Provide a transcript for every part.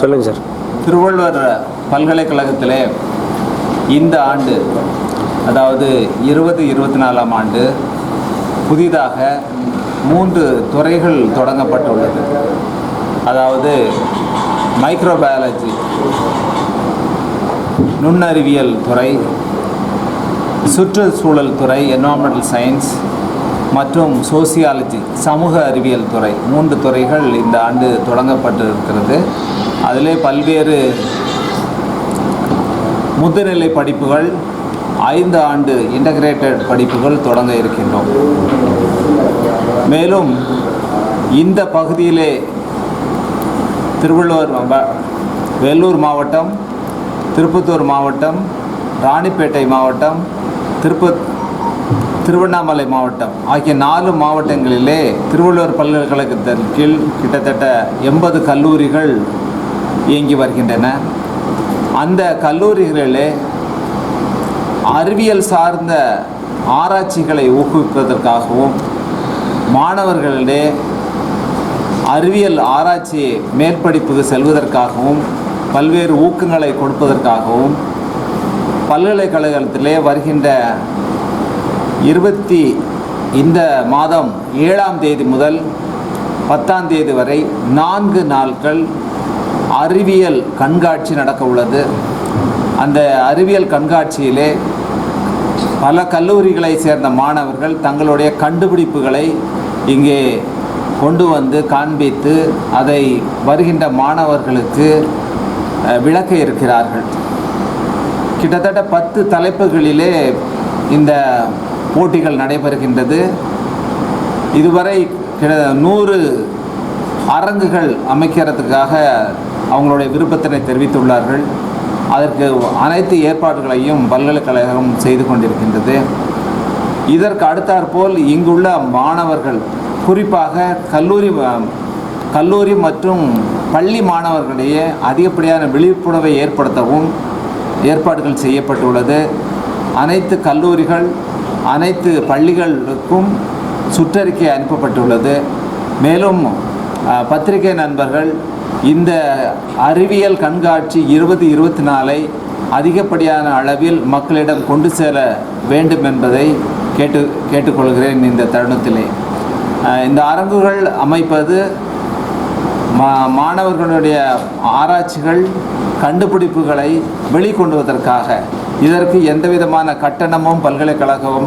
சொல்லுங்கள் சார். திருவள்ளுவர் பல்கலைக்கழகத்திலே இந்த ஆண்டு அதாவது இருபது இருபத்தி நாலாம் ஆண்டு புதிதாக மூன்று துறைகள் தொடங்கப்பட்டுள்ளது. அதாவது மைக்ரோபயாலஜி நுண்ணறிவியல் துறை சுற்றுச்சூழல் துறை என்வாமெண்டல் சயின்ஸ் மற்றும் சோசியாலஜி சமூக அறிவியல் துறை. மூன்று துறைகள் இந்த ஆண்டு தொடங்கப்பட்டு இருக்கிறது அதிலே பல்வேறு முதுநிலை படிப்புகள் ஐந்து ஆண்டு இன்டகிரேட்டட் படிப்புகள் தொடங்க இருக்கின்றோம். மேலும் இந்த பகுதியிலே திருவள்ளுவர் வ- வேலூர் மாவட்டம் திருப்பத்தூர் மாவட்டம் ராணிப்பேட்டை மாவட்டம் திருப்ப திருவண்ணாமலை மாவட்டம் ஆகிய நாலு மாவட்டங்களிலே திருவள்ளுவர் பல்கலைக்கழகத்தின் கீழ் கிட்டத்தட்ட எண்பது கல்லூரிகள் இயங்கி வருகின்றன. அந்த கல்லூரிகளிலே அறிவியல் சார்ந்த ஆராய்ச்சிகளை ஊக்குவிப்பதற்காகவும் மாணவர்களிடையே அறிவியல் ஆராய்ச்சி மேற்படிப்புக்கு செல்வதற்காகவும் பல்வேறு ஊக்கங்களை கொடுப்பதற்காகவும் பல்கலைக்கழகத்திலே வருகின்ற இருபத்தி இந்த மாதம் ஏழாம் தேதி முதல் பத்தாம் தேதி வரை நான்கு நாட்கள் அறிவியல் கண்காட்சி நடக்க உள்ளது. அந்த அறிவியல் கண்காட்சியிலே பல கல்லூரிகளை சேர்ந்த மாணவர்கள் தங்களுடைய கண்டுபிடிப்புகளை இங்கே கொண்டு வந்து காண்பித்து அதை வருகின்ற மாணவர்களுக்கு விளக்க இருக்கிறார்கள். கிட்டத்தட்ட பத்து தலைப்புகளிலே இந்த போட்டிகள் நடைபெறுகின்றது. இதுவரை கிட்ட- நூறு அரங்குகள் அமைக்கிறதுக்காக அவங்களுடைய விருப்பத்தினை தெரிவித்துள்ளார்கள். அதற்கு அனைத்து ஏற்பாடுகளையும் பல்கலைக்கழகம் செய்து கொண்டிருக்கின்றது. இதற்கு அடுத்தாற்போல் இங்குள்ள மாணவர்கள் குறிப்பாக கல்லூரி கல்லூரி மற்றும் பள்ளி மாணவர்களிடையே அதிகப்படியான விழிப்புணர்வை ஏற்படுத்தவும் ஏற்பாடுகள் செய்யப்பட்டுள்ளது. அனைத்து கல்லூரிகள் அனைத்து பள்ளிகளுக்கும் சுற்றறிக்கை அனுப்பப்பட்டுள்ளது. மேலும் பத்திரிகை நண்பர்கள் இந்த அறிவியல் கண்காட்சி இருபது இருபத்தி நாலை அதிகப்படியான அளவில் மக்களிடம் கொண்டு சேர வேண்டும் என்பதை கேட்டு கேட்டுக்கொள்கிறேன் இந்த தருணத்திலே. இந்த அரங்குகள் அமைப்பது மா மாணவர்களுடைய ஆராய்ச்சிகள் கண்டுபிடிப்புகளை வெளிக்கொண்டுவதற்காக. இதற்கு எந்த விதமான கட்டணமும் பல்கலைக்கழகம்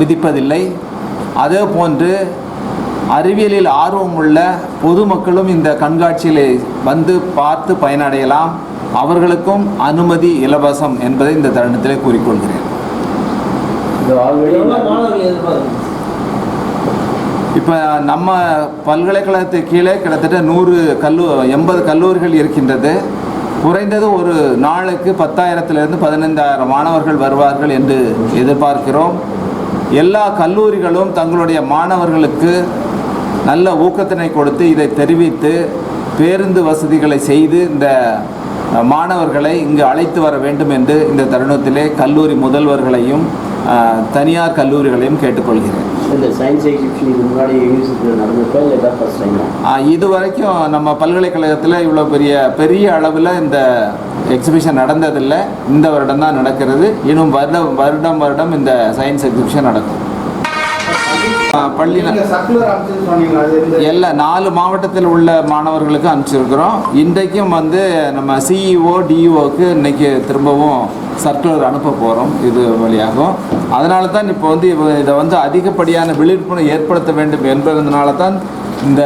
விதிப்பதில்லை. அதே போன்று அறிவியலில் ஆர்வமுள்ள பொதுமக்களும் இந்த கண்காட்சியிலே வந்து பார்த்து பயனடையலாம். அவர்களுக்கும் அனுமதி இலவசம் என்பதை இந்த தருணத்திலே கூறிக்கொள்கிறேன். இப்போ நம்ம பல்கலைக்கழகத்து கீழே கிட்டத்தட்ட நூறு கல்லூ எண்பது கல்லூரிகள் இருக்கின்றது. குறைந்தது ஒரு நாளுக்கு பத்தாயிரத்திலிருந்து பதினைந்தாயிரம் மாணவர்கள் வருவார்கள் என்று எதிர்பார்க்கிறோம். எல்லா கல்லூரிகளும் தங்களுடைய மாணவர்களுக்கு நல்ல ஊக்கத்தினை கொடுத்து இதை தெரிவித்து பேருந்து வசதிகளை செய்து இந்த மாணவர்களை இங்கு அழைத்து வர வேண்டும் என்று இந்த தருணத்திலே கல்லூரி முதல்வர்களையும் தனியார் கல்லூரிகளையும் கேட்டுக்கொள்கிறேன். இந்த சயின்ஸ் எக்ஸிபிஷன் இதுக்கு முன்னாடி யூனிவர்சிட்டியில் நடந்திருக்கா இல்லை இதான் ஃபர்ஸ்ட் டைமா ஆ, இது வரைக்கும் நம்ம பல்கலைக்கழகத்தில் இவ்வளோ பெரிய பெரிய அளவில் இந்த எக்ஸிபிஷன் நடந்ததில்லை. இந்த வருடம் தான் நடக்கிறது. இன்னும் வருடம் வருடம் வருடம் இந்த சயின்ஸ் எக்ஸிபிஷன் நடக்கும். ஆ, பள்ளி நீங்க சர்க்குலர் அமைச்சர் சொன்னீங்க அது இந்த எல்லா நாலு மாவட்டத்தில் உள்ள மாணவர்களுக்கு அனுப்பிச்சிருக்கிறோம். இன்றைக்கும் வந்து நம்ம சிஇஓ டிஇஓக்கு இன்னைக்கு திரும்பவும் சர்க்குலர் அனுப்ப போகிறோம் இது வழியாகும். அதனால தான் இப்போ வந்து இதை வந்து அதிகப்படியான விழிப்புணர்வு ஏற்படுத்த வேண்டும் என்பதனால தான் இந்த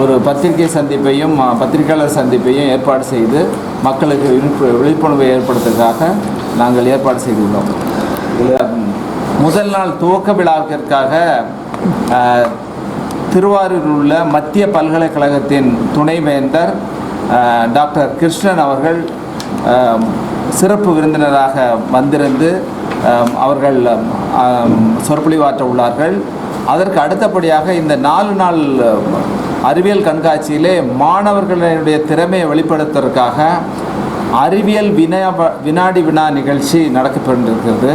ஒரு பத்திரிகை சந்திப்பையும் பத்திரிகையாளர் சந்திப்பையும் ஏற்பாடு செய்து மக்களுக்கு விழிப்பு விழிப்புணர்வை ஏற்படுத்துவதற்காக நாங்கள் ஏற்பாடு செய்துள்ளோம். முதல் நாள் துவக்க விழாவிற்காக திருவாரூரில் உள்ள மத்திய பல்கலைக்கழகத்தின் துணைவேந்தர் டாக்டர் கிருஷ்ணன் அவர்கள் சிறப்பு விருந்தினராக வந்திருந்து அவர்கள் சொற்பொழிவாற்ற உள்ளார்கள். அதற்கு அடுத்தபடியாக இந்த நாலு நாள் அறிவியல் கண்காட்சியிலே மாணவர்களுடைய திறமையை வெளிப்படுத்துவதற்காக அறிவியல் வினா வினாடி வினா நிகழ்ச்சி நடக்கப்பட்டிருக்கிறது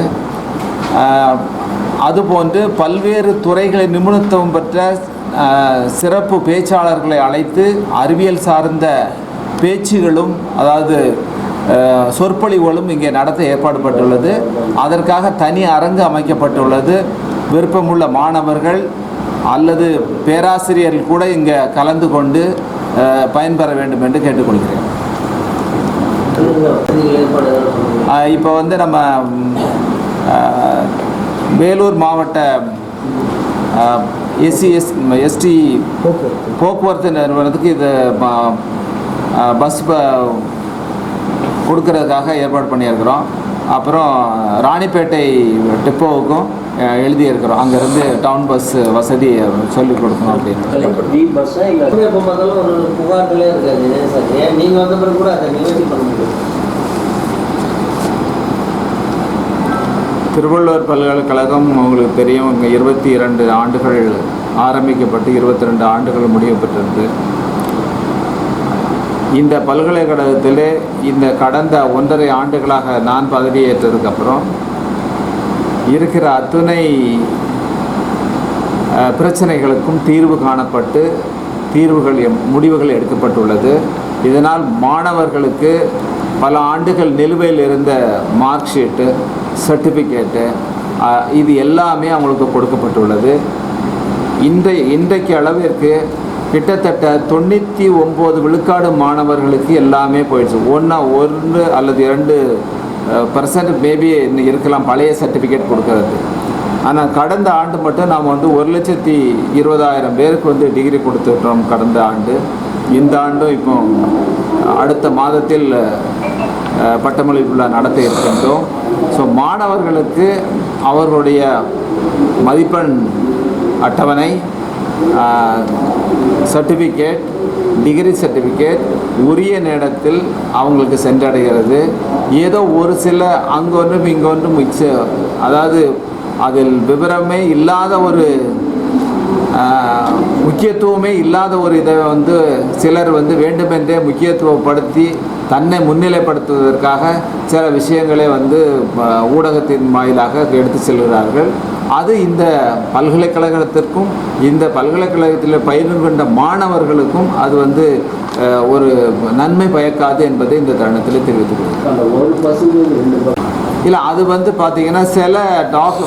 அதுபோன்று பல்வேறு துறைகளை நிபுணத்துவம் பெற்ற சிறப்பு பேச்சாளர்களை அழைத்து அறிவியல் சார்ந்த பேச்சுகளும் அதாவது சொற்பொழிவுகளும் இங்கே நடத்த ஏற்பாடுபட்டுள்ளது. அதற்காக தனி அரங்கு அமைக்கப்பட்டுள்ளது. விருப்பமுள்ள மாணவர்கள் அல்லது பேராசிரியர்கள் கூட இங்கே கலந்து கொண்டு பயன்பெற வேண்டும் என்று கேட்டுக்கொள்கிறேன். இப்போ வந்து நம்ம வேலூர் மாவட்ட எஸ்சி எஸ் எஸ்டி போக்குவரத்து. நிறுவனத்துக்கு இது பஸ் ப- கொடுக்கறதுக்காக ஏற்பாடு பண்ணியிருக்கிறோம். அப்புறம் ராணிப்பேட்டை டிப்போவுக்கும் எழுதியிருக்கிறோம். அங்கேருந்து டவுன் பஸ் வசதி சொல்லிக் கொடுக்கணும் அப்படின்னு ஃப்ரீ பஸ்ஸா இல்லை எப்போ பார்த்தாலும் ஒரு புகார்களே இருக்காது ஏன் சார் ஏன் நீங்கள் வந்த பிறகு கூட அதை நிவர்த்தி பண்ண முடியும் திருவள்ளுவர் பல்கலைக்கழகம் உங்களுக்கு தெரியும் இருபத்தி இரண்டு ஆண்டுகள் ஆரம்பிக்கப்பட்டு இருபத்தி ரெண்டு ஆண்டுகள் முடிவு பெற்றிருக்கு இந்த பல்கலைக்கழகத்திலே இந்த கடந்த ஒன்றரை ஆண்டுகளாக நான் பதவியேற்றதுக்கப்புறம் இருக்கிற அத்துணை பிரச்சனைகளுக்கும் தீர்வு காணப்பட்டு தீர்வுகள் எம்- முடிவுகள் எடுக்கப்பட்டுள்ளது. இதனால் மாணவர்களுக்கு பல ஆண்டுகள் நிலுவையில் இருந்த மார்க் ஷீட்டு சர்டிஃபிகேட்டு இது எல்லாமே அவங்களுக்கு கொடுக்கப்பட்டுள்ளது. இந்த இன்றைக்கு அளவிற்கு கிட்டத்தட்ட தொண்ணூற்றி ஒம்பது விழுக்காடு மாணவர்களுக்கு எல்லாமே போயிடுச்சு. ஒன்றா ஒன்று அல்லது இரண்டு பர்சன்ட் மேபி இன்னும் இருக்கலாம் பழைய சர்டிஃபிகேட் கொடுக்கறது. ஆனால் கடந்த ஆண்டு மட்டும் நாம் வந்து ஒரு லட்சத்தி இருபதாயிரம் பேருக்கு வந்து டிகிரி கொடுத்துட்டோம் கடந்த ஆண்டு. இந்த ஆண்டும் இப்போ அடுத்த மாதத்தில் பட்டமளிப்புள்ள பட்டமளிப்பு நடத்த இருக்கின்றோம். ஸோ மாணவர்களுக்கு அவர்களுடைய மதிப்பெண் அட்டவணை சர்டிஃபிகேட் டிகிரி சர்டிஃபிகேட் உரிய நேரத்தில் அவங்களுக்கு சென்றடைகிறது. ஏதோ ஒரு சில அங்கே ஒன்றும் இங்கே ஒன்றும் மிக்ஸ் அதாவது அதில் விவரமே இல்லாத ஒரு முக்கியத்துவமே இல்லாத ஒரு இதை வந்து சிலர் வந்து வேண்டுமென்றே முக்கியத்துவப்படுத்தி தன்னை முன்னிலைப்படுத்துவதற்காக சில விஷயங்களை வந்து ஊடகத்தின் வாயிலாக எடுத்து செல்கிறார்கள். அது இந்த பல்கலைக்கழகத்திற்கும் இந்த பல்கலைக்கழகத்தில் பயிர் கொண்ட மாணவர்களுக்கும் அது வந்து ஒரு நன்மை பயக்காது என்பதை இந்த தருணத்தில் பஸ் இல்லை அது வந்து பார்த்தீங்கன்னா சில டாக்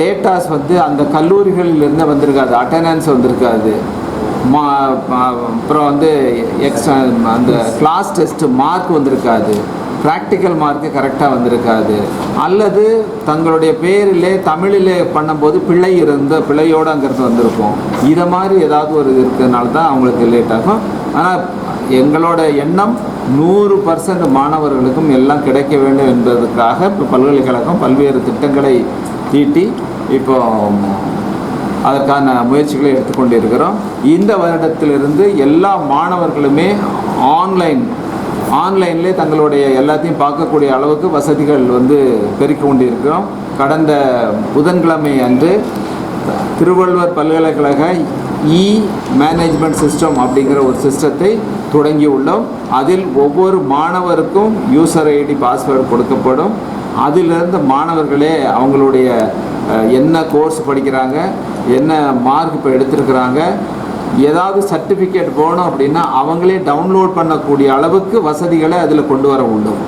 டேட்டாஸ் வந்து அந்த கல்லூரிகளிலிருந்து வந்திருக்காது அட்டண்டன்ஸ் வந்திருக்காது. அப்புறம் வந்து எக்ஸ்ட்ரா அந்த கிளாஸ் டெஸ்ட்டு மார்க் வந்திருக்காது. ப்ராக்டிக்கல் மார்க்கு கரெக்டாக வந்திருக்காது. அல்லது தங்களுடைய பேரிலே தமிழிலே பண்ணும்போது பிழை இருந்த பிழையோடு அங்கிறது வந்திருக்கும். இதை மாதிரி ஏதாவது ஒரு இது இருக்கிறதுனால தான் அவங்களுக்கு லேட் ஆகும். ஆனால் எங்களோட எண்ணம் நூறு பர்சன்ட் மாணவர்களுக்கும் எல்லாம் கிடைக்க வேண்டும் என்பதற்காக இப்போ பல்கலைக்கழகம் பல்வேறு திட்டங்களை தீட்டி இப்போ அதற்கான முயற்சிகளை எடுத்துக்கொண்டிருக்கிறோம். இந்த வருடத்திலிருந்து எல்லா மாணவர்களுமே ஆன்லைன் ஆன்லைன்லேயே தங்களுடைய எல்லாத்தையும் பார்க்கக்கூடிய அளவுக்கு வசதிகள் வந்து பெருக்கி கொண்டிருக்கிறோம். கடந்த புதன்கிழமை அன்று திருவள்ளுவர் பல்கலைக்கழக இ மேனேஜ்மெண்ட் சிஸ்டம் அப்படிங்கிற ஒரு சிஸ்டத்தை தொடங்கி உள்ளோம். அதில் ஒவ்வொரு மாணவருக்கும் யூசர் ஐடி பாஸ்வேர்டு கொடுக்கப்படும். அதிலிருந்து மாணவர்களே அவங்களுடைய என்ன கோர்ஸ் படிக்கிறாங்க என்ன மார்க் இப்போ எடுத்திருக்கிறாங்க ஏதாவது சர்டிஃபிகேட் போகணும் அப்படின்னா அவங்களே டவுன்லோட் பண்ணக்கூடிய அளவுக்கு வசதிகளை அதில் கொண்டு வர உள்ளோம்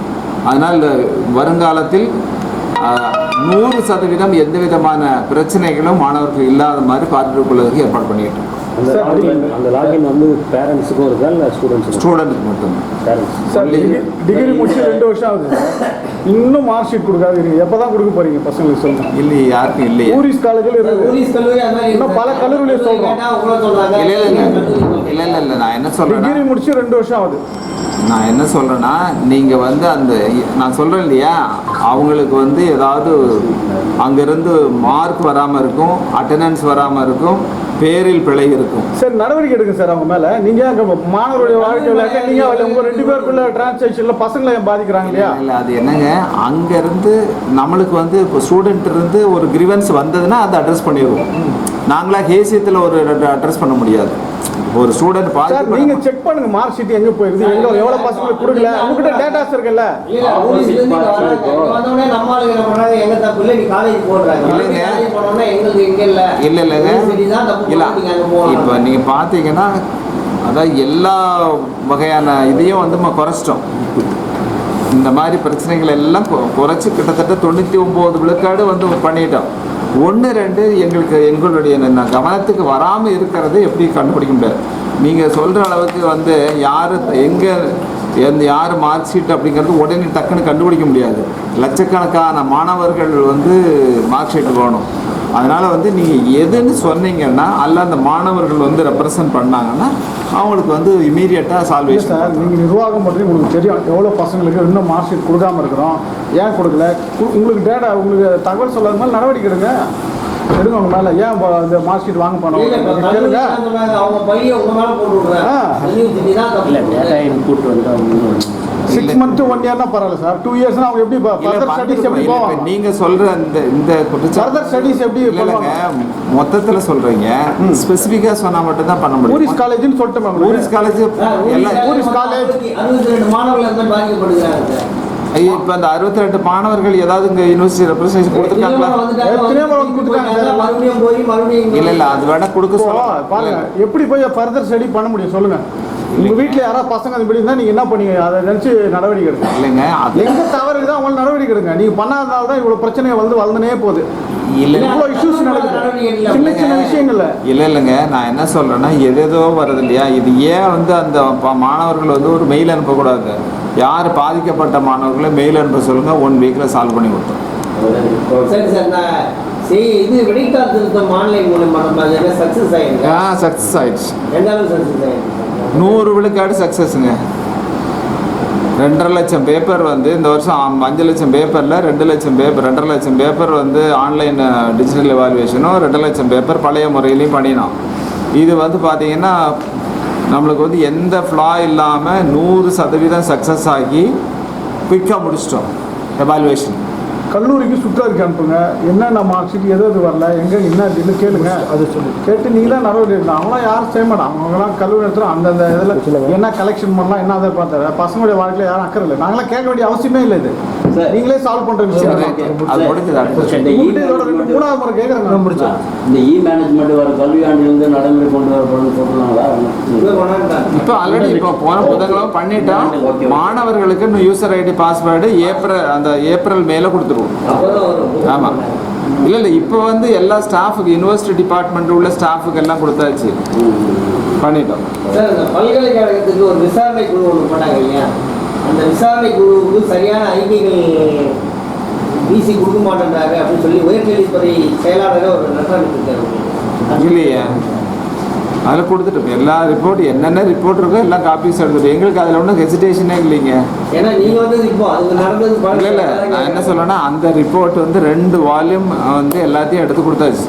அதனால் வருங்காலத்தில் நூறு சதவீதம் எந்த விதமான பிரச்சனைகளும் மாணவர்கள் இல்லாத மாதிரி பார்த்துக் கொள்வதற்கு ஏற்பாடு பண்ணிட்டு இருக்கோம். அந்த லாகின் அந்த லாகின் வந்து பேரண்ட்ஸுக்கும் இருக்கா இல்லை ஸ்டூடெண்ட்ஸுக்கும் ஸ்டூடெண்ட்க்கு மட்டும்தான் பேரண்ட்ஸ் சார் டிகிரி டிகிரி முடிச்சு ரெண்டு வருஷம் ஆகுது. இன்னும் மார்க் ஷீட் கொடுக்காது இருக்கீங்க எப்போ தான் கொடுக்க போறீங்க பசங்களுக்கு சொல்லுங்க இல்லையே யாருக்கும் இல்லையே. டூரிஸ்ட் காலேஜில் இன்னும் பல கல்லூரியில இல்லை இல்லை இல்லை இல்லை இல்லை இல்லை நான் என்ன சொல்கிறேன்னா டிகிரி முடிச்சு ரெண்டு வருஷம் ஆகுது. நான் என்ன சொல்கிறேன்னா நீங்கள் வந்து அந்த நான் சொல்கிறேன் இல்லையா அவங்களுக்கு வந்து ஏதாவது அங்கேருந்து மார்க் வராமல் இருக்கும் அட்டண்டன்ஸ் வராமல் இருக்கும் பேரில் பிழை இருக்கும். சரி நடவடிக்கை எடுங்க சார் அவங்க மேல. நீங்க அங்க மாணவருடைய வாழ்க்கையில இருக்க, நீங்க அதுல உங்க ரெண்டு பேருக்குள்ள டிரான்சாக்ஷன்ல பசங்களை பாதிக்கிறாங்க இல்லையா? இல்லை அது என்னங்க அங்கேருந்து நம்மளுக்கு வந்து இப்போ ஸ்டூடெண்ட் இருந்து ஒரு கிரிவன்ஸ் வந்ததுன்னா அதை அட்ரஸ் பண்ணிடுவோம். நாங்களா ஹேசியத்தில் ஒரு அட்ரஸ் பண்ண முடியாது. ஒரு ஸ்டூடெண்ட் சார் நீங்க செக் பண்ணுங்க மார்க் ஷீட் எங்க போயிருது எங்க எவ்வளவு பசங்களுக்கு கொடுக்கல உங்ககிட்ட டேட்டாஸ் இருக்குல்ல இல்ல. இல்லைங்க. இல்ல. நீங்க. இப்போ நீங்கள் பார்த்தீங்கன்னா அதான் எல்லா வகையான இதையும் வந்து நம்ம குறைச்சிட்டோம் இந்த மாதிரி பிரச்சனைகள் எல்லாம் குறைச்சி கிட்டத்தட்ட தொண்ணூற்றி ஒம்பது விழுக்காடு வந்து பண்ணிட்டோம். ஒன்று ரெண்டு எங்களுக்கு எங்களுடைய கவனத்துக்கு வராமல் இருக்கிறது எப்படி கண்டுபிடிக்க முடியாது. நீங்கள் சொல்கிற அளவுக்கு வந்து யார் எங்கே எந்த யார் மார்க் ஷீட் அப்படிங்கிறது உடனே டக்குன்னு கண்டுபிடிக்க முடியாது. லட்சக்கணக்கான மாணவர்கள் வந்து மார்க் ஷீட் வேணும். அதனால் வந்து நீங்கள் எதுன்னு சொன்னீங்கன்னா அல்ல அந்த மாணவர்கள் வந்து ரெப்ரசன்ட் பண்ணாங்கன்னா அவங்களுக்கு வந்து இமீடியட்டாக சால்வேஷன் சார் நீங்கள் நிர்வாகம் பற்றி உங்களுக்கு தெரியும். எவ்வளோ பசங்களுக்கு இன்னும் மார்க் ஷீட் கொடுக்காம இருக்கிறோம். ஏன் கொடுக்கல? கு- உங்களுக்கு டேட்டா உங்களுக்கு தகவல் சொல்லாத மாதிரி நடவடிக்கை எடுங்க. எடுங்க உங்க மேல. ஏன் இந்த மார்க் ஷீட் வாங்க கல்லூரி கேளுங்க. சொல்றாங்க, அவங்க பையன் உங்க மேல போட்டு விடுறாங்க. தான் வந்து சிக்ஸ் மந்த் ஒன் இயர்னா பரவாயில்ல சார் டூ இயர்ஸ்னா அவங்க எப்படி ஃபர்தர் ஸ்டடிஸ் எப்படி போவாங்க? நீங்கள் சொல்கிற இந்த இந்த ஃபர்தர் ஸ்டடிஸ் எப்படி இல்ல, இல்லைங்க. பண்ணுவாங்க மொத்தத்தில் சொல்கிறீங்க ஸ்பெசிஃபிக்காக சொன்னால் மட்டும்தான் பண்ண முடியும். டூரிஸ்ட் காலேஜ்னு சொல்லிட்டு மேம் டூரிஸ்ட் காலேஜ் எல்லாம் டூரிஸ்ட் காலேஜ். அறுபத்தி ரெண்டு மாணவர்கள் அந்த பாதிக்கப்படுகிறாங்க. ஐயோ, இப்ப அந்த அறுபத்தி ரெண்டு மாணவர்கள் ஏதாவது இங்க யூனிவர்சிட்டி ரெப்ரஸன்டேஷன் கொடுத்துருக்காங்களா? இல்ல இல்ல அது வேணா கொடுக்க பாருங்க எப்படி போய் ஃபர்தர் ஸ்டடி பண்ண முடியும் சொல்லுங்க. உங்க வீட்ல யாராவது பசங்க அது இப்படி இருந்தா நீங்க என்ன பண்ணீங்க? அதை நினைச்சு நடவடிக்கை எடுங்க. இல்லைங்க அது எங்க தவறு இருக்குதோ அவங்க நடவடிக்கை எடுங்க. நீங்க பண்ணாதனால தான் இவ்வளவு பிரச்சனை வந்து வளர்ந்துனே போகுது. இல்ல இவ்வளவு இஷ்யூஸ் நடக்குது. சின்ன சின்ன விஷயங்கள்ல. இல்ல இல்லைங்க நான் என்ன சொல்றேன்னா எதேதோ வருது இல்லையா? இது ஏன் வந்து அந்த ப- மாணவர்கள் வந்து ஒரு மெயில் அனுப்பக்கூடாது? யார் பாதிக்கப்பட்ட மாணவர்களை மெயில் அனுப்ப சொல்லுங்க ஒன் வீக்ல சால்வ் பண்ணி சரி இது விடைத்தாள் திருத்தம் ஆன்லைன் மூலமா நம்ம அது என்ன சக்ஸஸ் ஆயிருக்கா ஆ சக்ஸஸ் ஆயிடுச்சு. நூறு விழுக்காடு சக்ஸஸுங்க ரெண்டரை லட்சம் பேப்பர் வந்து இந்த வருஷம் அஞ்சு லட்சம் பேப்பரில் ரெண்டு லட்சம் பேப்பர் ரெண்டரை லட்சம் பேப்பர் வந்து ஆன்லைன் டிஜிட்டல் எவாலுவேஷனும் ரெண்டு லட்சம் பேப்பர் பழைய முறையிலையும் பண்ணினோம். இது வந்து பார்த்தீங்கன்னா நம்மளுக்கு வந்து எந்த ஃப்ளா இல்லாமல் நூறு சதவீதம் சக்ஸஸ் ஆகி குயிக்காக முடிச்சிட்டோம். எவால்வேஷன் கல்லூரிக்கு சுற்றறிக்கை அனுப்புங்க. என்னென்ன மார்க் ஷீட் எது எது வரல எங்க என்ன இதுன்னு கேளுங்க. அது சொல்லி கேட்டு நீங்க தான் நடவடிக்கை எடுக்கணும் அவங்களாம் யாரும் செய்ய மாட்டாங்க. அவங்களாம் கல்லூரி இடத்துல அந்தந்த இதில் என்ன கலெக்ஷன் பண்ணலாம் என்ன அதை பார்த்தாரு பசங்களுடைய வாழ்க்கையில யாரும் அக்கறை இல்லை. நாங்களாம் கேட்க வேண்டிய அவசியமே இல்லை இது. சார். நீங்களே சால்வ் பண்ற விஷயம். மூணாவது முறை கேட்குறேன் இந்த இ மேனேஜ்மெண்ட் வர கல்வி ஆண்டிலிருந்து நடைமுறை கொண்டு வரப்படும் கொண்டாந்துட்டாங்க. இப்போ ஆல்ரெடி இப்போ போன புதன்கிழமை பண்ணிட்டோம். மாணவர்களுக்கு இன்னும் யூசர் ஐடி பாஸ்வேர்டு ஏப்ரல் அந்த ஏப்ரல் மேல கொடுத்துருவோம். ஆமாம் இல்லை இல்லை இப்போ வந்து எல்லா ஸ்டாஃபுக்கு யூனிவர்சிட்டி டிபார்ட்மெண்ட் உள்ள ஸ்டாஃபுக்கு எல்லாம் கொடுத்தாச்சு. பண்ணிட்டோம். சார் இந்த பல்கலைக்கழகத்துக்கு ஒரு விசாரணை குழு ஒன்று பண்ணாங்க இல்லையா? அந்த விசாரணை குழுவுக்கு சரியான அறிக்கைகள் வீசி கொடுக்க மாட்டேன்றாங்க அப்படின்னு சொல்லி உயர்கல்வித்துறை செயலாளரே ஒரு லெட்டர் அனுப்பிச்சிருக்காரு இல்லையே. அதில் கொடுத்துட்டோம் எல்லா ரிப்போர்ட் என்னென்ன ரிப்போர்ட் இருக்கோ எல்லாம் காப்பீஸ் எடுத்துட்டோம் எங்களுக்கு அதில் ஒன்றும் ஹெசிடேஷனே இல்லைங்க. ஏன்னா நீங்க வந்து இப்போ அது நடந்தது இல்லை இல்லை. நான் என்ன சொல்றேன்னா அந்த ரிப்போர்ட் வந்து ரெண்டு வால்யூம் வந்து எல்லாத்தையும் எடுத்து கொடுத்தாச்சு.